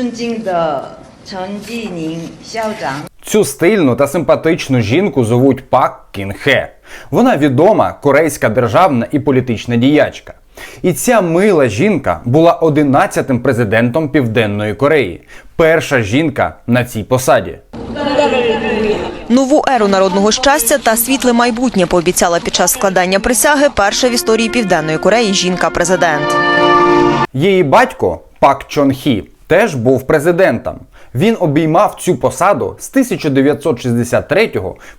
尊敬的陈继宁校长。 Цю стильну та симпатичну жінку звуть Пак Кінхе. Вона відома корейська державна і політична діячка. І ця мила жінка була 11-тим президентом Південної Кореї. Перша жінка на цій посаді. Нову еру народного щастя та світле майбутнє пообіцяла під час складання присяги перша в історії Південної Кореї жінка-президент. Її батько Пак Чон Хі теж був президентом. Він обіймав цю посаду з 1963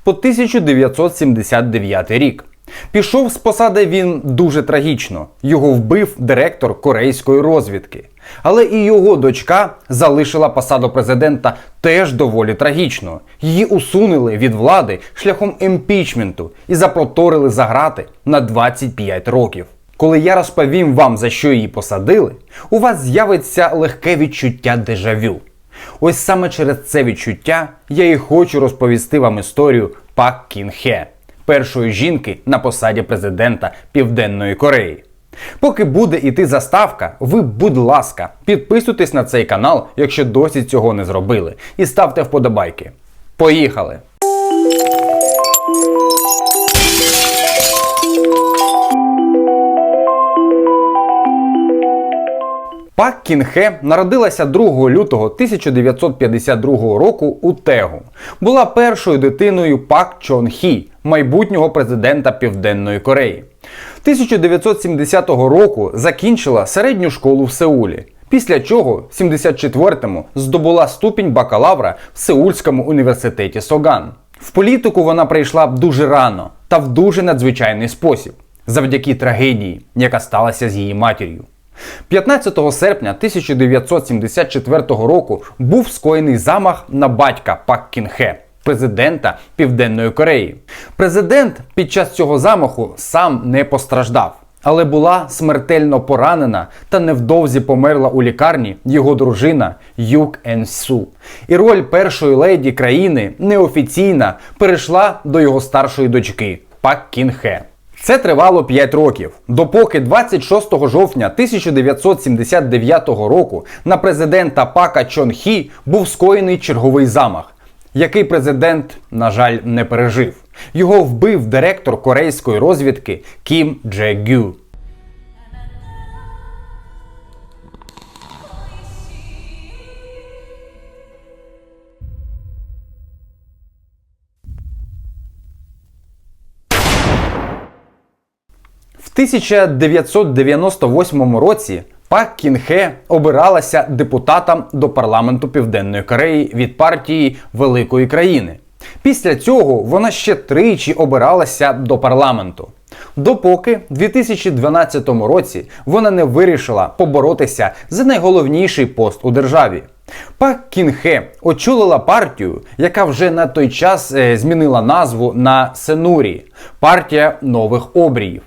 по 1979 рік. Пішов з посади він дуже трагічно. Його вбив директор корейської розвідки. Але і його дочка залишила посаду президента теж доволі трагічно. Її усунули від влади шляхом імпічменту і запроторили за грати на 25 років. Коли я розповім вам, за що її посадили, у вас з'явиться легке відчуття дежавю. Ось саме через це відчуття я і хочу розповісти вам історію Пак Кін Хе, першої жінки на посаді президента Південної Кореї. Поки буде іти заставка, ви, будь ласка, підписуйтесь на цей канал, якщо досі цього не зробили, і ставте вподобайки. Поїхали! Пак Кінхе народилася 2 лютого 1952 року у Тегу. Була першою дитиною Пак Чон Хі, майбутнього президента Південної Кореї. 1970 року закінчила середню школу в Сеулі. Після чого в 74-му здобула ступінь бакалавра в Сеульському університеті Соган. В політику вона прийшла дуже рано та в дуже надзвичайний спосіб, завдяки трагедії, яка сталася з її матір'ю. 15 серпня 1974 року був скоєний замах на батька Пак Кінхе, президента Південної Кореї. Президент під час цього замаху сам не постраждав, але була смертельно поранена та невдовзі померла у лікарні його дружина Юк Ен Су. І роль першої леді країни неофіційна перейшла до його старшої дочки Пак Кінхе. Це тривало 5 років, допоки 26 жовтня 1979 року на президента Пака Чон Хі був скоєний черговий замах, який президент, на жаль, не пережив. Його вбив директор корейської розвідки Кім Дже Гю. В 1998 році Пак Кінхе обиралася депутатом до парламенту Південної Кореї від партії Великої країни. Після цього вона ще тричі обиралася до парламенту. Допоки в 2012 році вона не вирішила поборотися за найголовніший пост у державі. Пак Кінхе очолила партію, яка вже на той час е, змінила назву на Сенурі партія нових обріїв.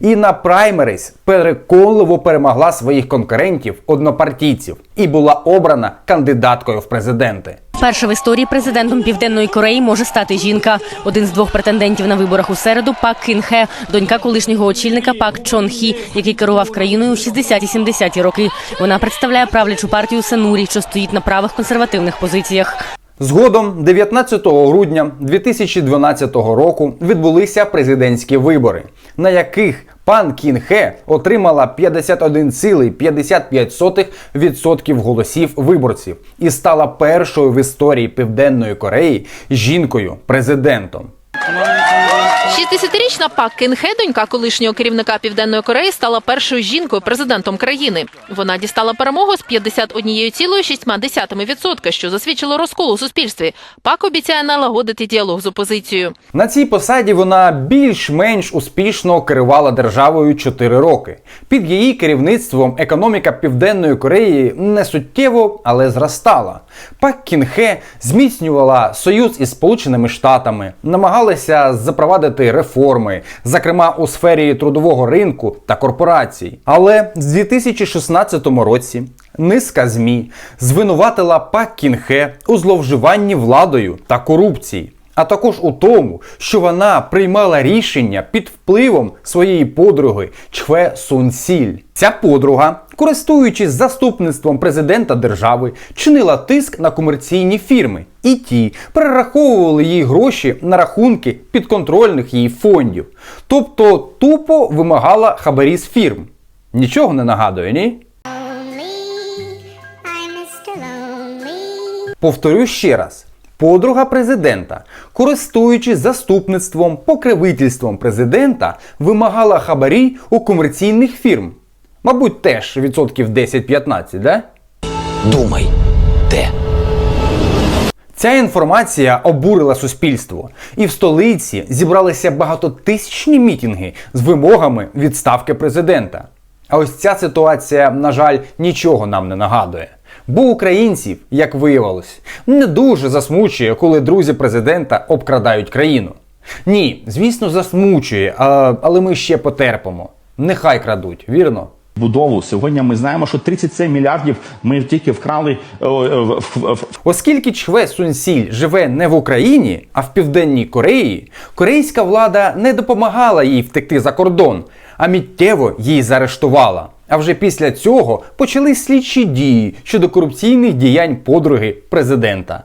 І на праймерис переконливо перемогла своїх конкурентів однопартійців і була обрана кандидаткою в президенти. Перше в історії президентом Південної Кореї може стати жінка. Один з двох претендентів на виборах у середу Пак Кін Хе, донька колишнього очільника Пак Чон Хі, який керував країною у 60-70-ті роки. Вона представляє правлячу партію Сенурі, що стоїть на правих консервативних позиціях. Згодом, 19 грудня 2012 року, відбулися президентські вибори, на яких пан Кін Хе отримала 51,55% голосів виборців і стала першою в історії Південної Кореї жінкою-президентом. 60-річна Пак Кінхе, донька колишнього керівника Південної Кореї, стала першою жінкою президентом країни. Вона дістала перемогу з 51,6%, що засвідчило розкол у суспільстві. Пак обіцяє налагодити діалог з опозицією. На цій посаді вона більш-менш успішно керувала державою 4 роки. Під її керівництвом економіка Південної Кореї не суттєво, але зростала. Пак Кінхе зміцнювала союз із Сполученими Штатами, намагалася запровадити реформи, зокрема у сфері трудового ринку та корпорацій. Але в 2016 році низка ЗМІ звинуватила Пак Кінхе у зловживанні владою та корупції. А також у тому, що вона приймала рішення під впливом своєї подруги Чхве Сун Сіль. Ця подруга, користуючись заступництвом президента держави, чинила тиск на комерційні фірми, і ті перераховували їй гроші на рахунки підконтрольних їй фондів, тобто тупо вимагала хабарі з фірм. Нічого не нагадує, ні? Повторю ще раз. Подруга президента, користуючись заступництвом, покровительством президента, вимагала хабарі у комерційних фірм. Мабуть, теж відсотків 10-15, да? Думай, де? Ця інформація обурила суспільство, і в столиці зібралися багатотисячні мітинги з вимогами відставки президента. А ось ця ситуація, на жаль, нічого нам не нагадує. Бо українців, як виявилось, не дуже засмучує, коли друзі президента обкрадають країну. Ні, звісно, засмучує, а, але ми ще потерпимо. Нехай крадуть, вірно? будову. Сьогодні ми знаємо, що 37 мільярдів ми тільки вкрали е, е, Оскільки Чхве Сунсіль живе не в Україні, а в Південній Кореї, корейська влада не допомагала їй втекти за кордон, а миттєво її заарештувала. А вже після цього почали слідчі дії щодо корупційних діянь подруги президента.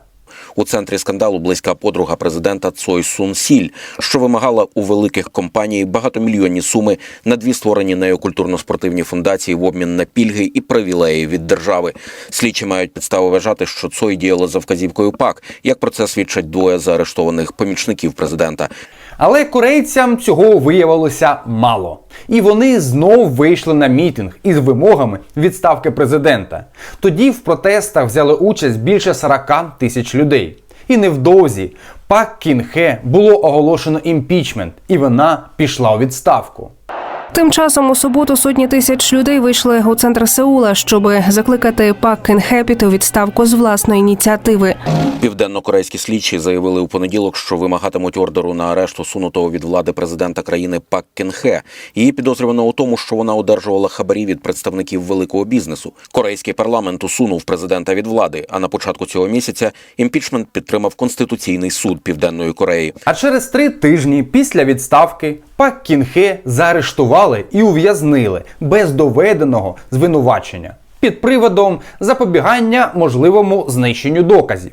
У центрі скандалу близька подруга президента Цой Сун Сіль, що вимагала у великих компаній багатомільйонні суми на дві створені нею культурно-спортивні фундації в обмін на пільги і привілеї від держави. Слідчі мають підстави вважати, що Цой діяла за вказівкою ПАК, як про це свідчать двоє заарештованих помічників президента. Але корейцям цього виявилося мало. І вони знов вийшли на мітинг із вимогами відставки президента. Тоді в протестах взяли участь більше 40 тисяч людей. І невдовзі Пак Кінхе було оголошено імпічмент, і вона пішла у відставку. Тим часом у суботу сотні тисяч людей вийшли у центр Сеула, щоб закликати Пак Кенхе піти у відставку з власної ініціативи. Південно-корейські слідчі заявили у понеділок, що вимагатимуть ордеру на арешт усунутого від влади президента країни Пак Кенхе. Її підозрювано у тому, що вона одержувала хабарі від представників великого бізнесу. Корейський парламент усунув президента від влади. А на початку цього місяця імпічмент підтримав конституційний суд Південної Кореї. А через три тижні після відставки Пак Кінхе заарештували і ув'язнили без доведеного звинувачення під приводом запобігання можливому знищенню доказів.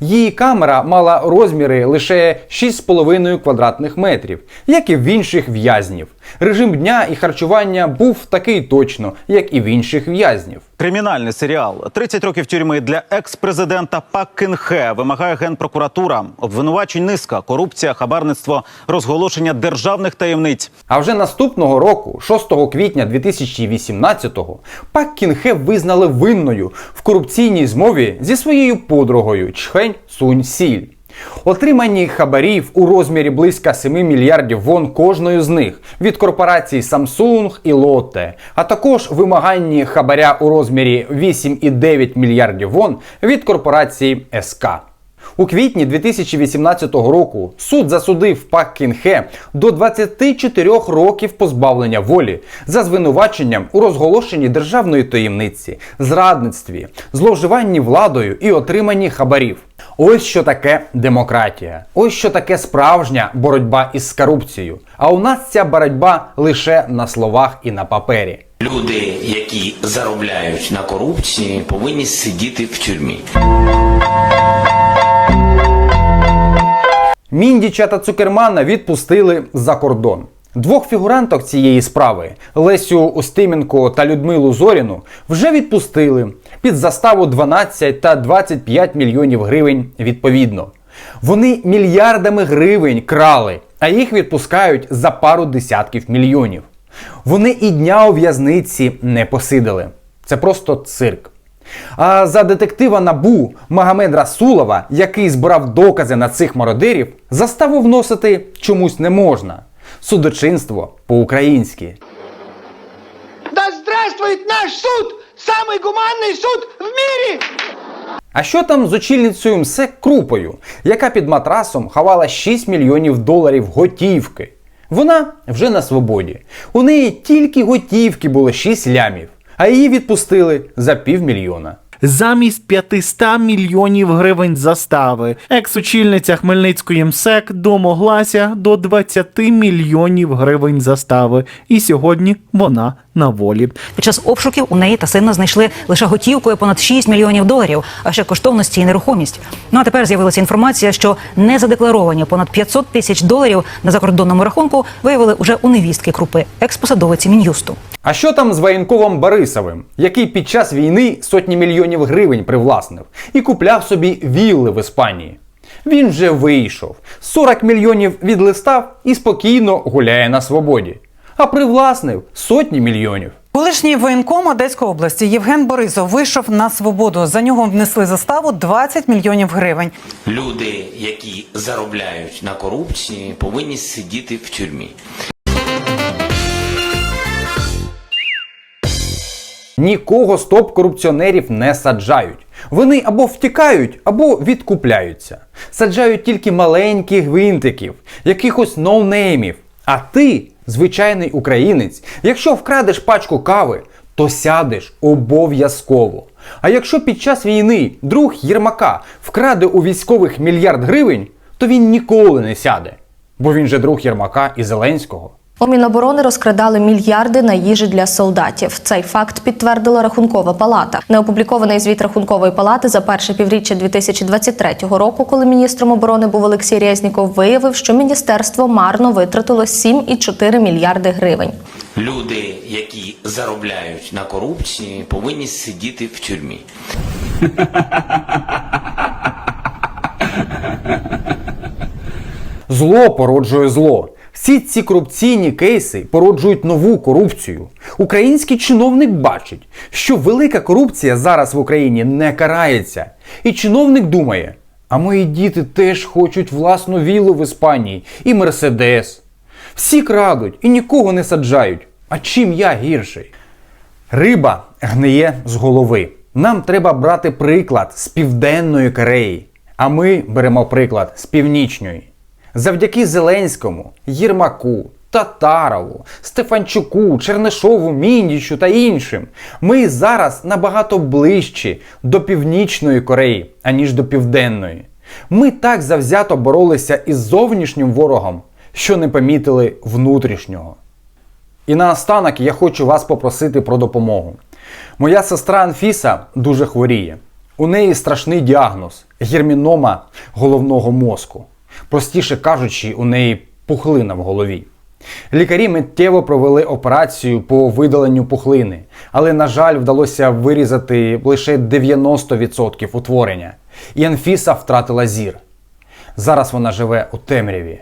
Її камера мала розміри лише 6,5 квадратних метрів, як і в інших в'язнів. Режим дня і харчування був такий точно, як і в інших в'язнів. Кримінальний серіал «30 років тюрми для екс-президента Пак Кин-хе вимагає генпрокуратура. Обвинувачень низка, корупція, хабарництво, розголошення державних таємниць. А вже наступного року, 6 квітня 2018-го, Пак Кінхе визнали винною в корупційній змові зі своєю подругою Чхень Сунь Сіль. Отримані хабарів у розмірі близько 7 мільярдів вон кожною з них від корпорацій Samsung і Lotte, а також вимаганні хабаря у розмірі 8,9 мільярдів вон від корпорації СК. У квітні 2018 року суд засудив Пак Кінхе до 24 років позбавлення волі за звинуваченням у розголошенні державної таємниці, зрадництві, зловживанні владою і отриманні хабарів. Ось що таке демократія. Ось що таке справжня боротьба із корупцією. А у нас ця боротьба лише на словах і на папері. Люди, які заробляють на корупції, повинні сидіти в тюрмі. Міндіча та Цукермана відпустили за кордон. Двох фігуранток цієї справи Лесю Устименко та Людмилу Зоріну вже відпустили під заставу 12 та 25 мільйонів гривень відповідно. Вони мільярдами гривень крали, а їх відпускають за пару десятків мільйонів. Вони і дня у в'язниці не посидили. Це просто цирк. А за детектива Набу Магомед Расулова, який збирав докази на цих мародерів, заставу вносити чомусь не можна. Судочинство по-українськи. Да здравствует наш суд! Самый гуманный суд в мире! А що там з очільницею МСЕК Крупою, яка під матрасом ховала 6 мільйонів доларів готівки? Вона вже на свободі. У неї тільки готівки було 6 лямів, а її відпустили за півмільйона. замість 500 мільйонів гривень застави. Екс-очільниця Хмельницької МСЕК домоглася до 20 мільйонів гривень застави, і сьогодні вона на волі. Під час обшуків у неї та сина знайшли лише готівкою понад 6 мільйонів доларів, а ще коштовності і нерухомість. Ну а тепер з'явилася інформація, що незадекларовані понад 500 тисяч доларів на закордонному рахунку виявили уже у невістки крупи, експосадовиці мін'юсту. А що там з воєнковим Борисовим, який під час війни сотні мільйонів гривень привласнив і купляв собі вілли в Іспанії? Він вже вийшов, 40 мільйонів відлистав і спокійно гуляє на свободі. А привласнив сотні мільйонів. Колишній воєнком Одеської області Євген Борисов вийшов на свободу. За нього внесли заставу 20 мільйонів гривень. Люди, які заробляють на корупції, повинні сидіти в тюрмі. Нікого стоп-корупціонерів не саджають. Вони або втікають, або відкупляються. Саджають тільки маленьких гвинтиків, якихось ноунеймів. А ти, звичайний українець, якщо вкрадеш пачку кави, то сядеш обов'язково. А якщо під час війни друг Єрмака вкраде у військових мільярд гривень, то він ніколи не сяде. Бо він же друг Єрмака і Зеленського. У Міноборони розкрадали мільярди на їжі для солдатів. Цей факт підтвердила Рахункова палата. Неопублікований звіт Рахункової палати за перше півріччя 2023 року, коли міністром оборони був Олексій Резніков, виявив, що міністерство марно витратило 7,4 мільярди гривень. Люди, які заробляють на корупції, повинні сидіти в тюрмі. Зло породжує зло. Всі ці корупційні кейси породжують нову корупцію. Український чиновник бачить, що велика корупція зараз в Україні не карається. І чиновник думає: а мої діти теж хочуть власну віллу в Іспанії і Мерседес. Всі крадуть і нікого не саджають. А чим я гірший? Риба гниє з голови. Нам треба брати приклад з Південної Кореї, а ми беремо приклад з Північної. Завдяки Зеленському, Єрмаку, Татарову, Стефанчуку, Чернишову, Міндічу та іншим ми зараз набагато ближчі до Північної Кореї, аніж до Південної. Ми так завзято боролися із зовнішнім ворогом, що не помітили внутрішнього. І наостанок я хочу вас попросити про допомогу. Моя сестра Анфіса дуже хворіє. У неї страшний діагноз гермінома головного мозку. Простіше кажучи, у неї пухлина в голові. Лікарі миттєво провели операцію по видаленню пухлини, але, на жаль, вдалося вирізати лише 90% утворення. І Анфіса втратила зір. Зараз вона живе у темряві.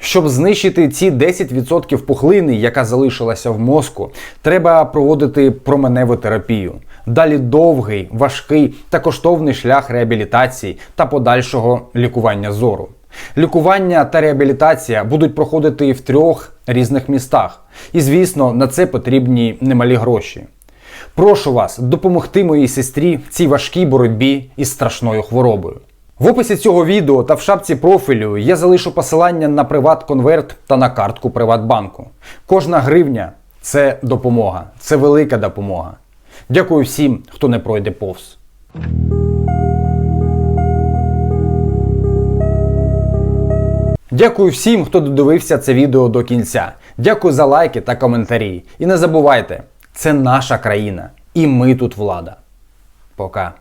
Щоб знищити ці 10% пухлини, яка залишилася в мозку, треба проводити променеву терапію. Далі довгий, важкий та коштовний шлях реабілітації та подальшого лікування зору. Лікування та реабілітація будуть проходити в трьох різних містах. І, звісно, на це потрібні немалі гроші. Прошу вас допомогти моїй сестрі в цій важкій боротьбі із страшною хворобою. В описі цього відео та в шапці профілю я залишу посилання на приват-конверт та на картку Приватбанку. Кожна гривня це допомога, це велика допомога. Дякую всім, хто не пройде повз. Дякую всім, хто додивився це відео до кінця. Дякую за лайки та коментарі. І не забувайте, це наша країна. І ми тут влада. Пока.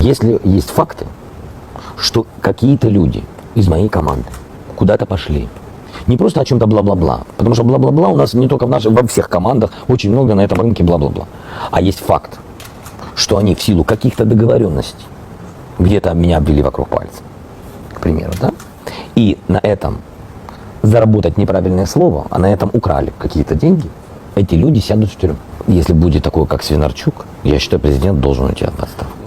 Если есть факты, что какие-то люди из моей команды куда-то пошли, не просто о чем-то бла-бла-бла, потому что бла-бла-бла у нас не только в наших, во всех командах очень много на этом рынке бла-бла-бла, а есть факт, что они в силу каких-то договоренностей где-то меня обвели вокруг пальца, к примеру, да, и на этом заработать неправильное слово, а на этом украли какие-то деньги, эти люди сядут в тюрьму. Если будет такое, как Свинарчук, я считаю, президент должен уйти от отставки.